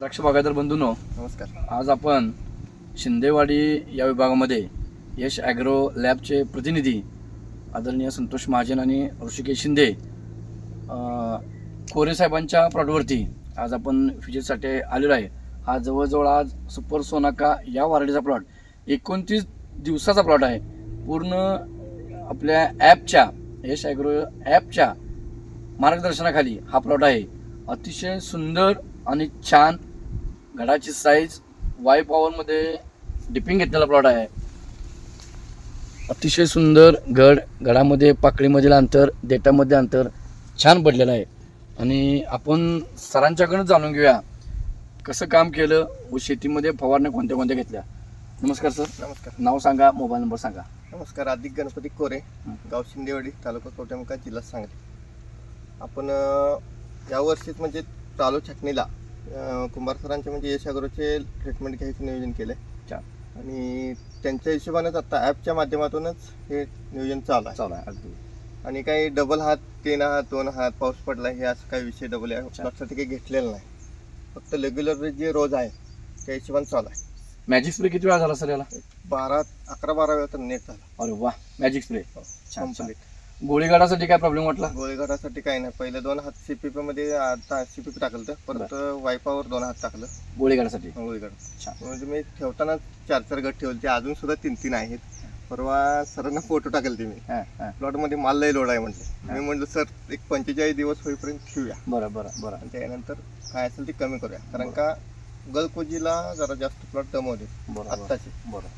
द्राक्ष बागायतर बंधूंनो नमस्कार. आज आपण शिंदेवाडी या विभागामध्ये यश ॲग्रो लॅबचे प्रतिनिधी आदरणीय संतोष महाजन आणि ऋषिकेश शिंदे कोरे साहेबांच्या प्लॉटवरती आज आपण विजिटसाठी आलेलो आहे. हा जवळजवळ आज सुपर सोनाका या वारडीचा प्लॉट एकोणतीस दिवसाचा प्लॉट आहे. पूर्ण आपल्या ॲपच्या यश ॲग्रो ॲपच्या मार्गदर्शनाखाली हा प्लॉट आहे. अतिशय सुंदर आणि छान घडाची साईज वाय पॉवरमध्ये डिपिंग घेतलेला प्लॉट आहे. अतिशय सुंदर घड घडामध्ये पाकळीमधील अंतर देठामध्ये अंतर छान पडलेलं आहे. आणि आपण सरांच्याकडून जाणून घेऊया कसं काम केलं व शेतीमध्ये फवारण्या कोणत्या कोणत्या घेतल्या. नमस्कार सर. नमस्कार. नाव सांगा मोबाईल नंबर सांगा. नमस्कार आदिक गणपती कोरे. गाव शिंदेवाडी तालुका कवटेमका जिल्हा सांगली. आपण यावर्षीच म्हणजे चालू छाटणीला कुंभार सरांचे म्हणजे यश अग्रोचे ट्रीटमेंट घ्यायचं नियोजन केलं छान. आणि त्यांच्या हिशोबानेच आता ॲपच्या माध्यमातूनच हे नियोजन चालू आहे. चालू आहे अगदी. आणि काही डबल हात तीन हात दोन हात पाऊस पडला हे असं काही विषय डबल छान. लक्षात काही घेतलेलं नाही. फक्त रेग्युलर जे रोज आहे त्या हिशोबाने चालू आहे. मॅजिक स्प्रे किती वेळा झाला सर याला? बारा अकरा बारा वेळा तर नेट झाला. अरे वा मॅजिक स्प्रे गोळीगाडासाठी काय प्रॉब्लेम वाटला? गोळीघाटासाठी काही नाही. पहिले दोन हात सीपीपी मध्ये आता सीपीपी टाकलं तर परत वायपावर दोन हात टाकलं. गोळीगाडासाठी? छान म्हणजे मी ठेवताना चार चार गट ठेवले. ते अजून सुद्धा तीन तीन आहेत. परवा सरांना फोटो टाकले ते मी. हां हां. प्लॉटमध्ये माल लय लोड आहे म्हटले. मी म्हटलं सर एक पंचेचाळीस दिवस होईपर्यंत ठेवूया. बरं बरं बरं. त्यानंतर काय असेल ते कमी करूया. कारण का गलकोजीला जरा जास्त प्लॉट बरं. आत्ताचे. बरं.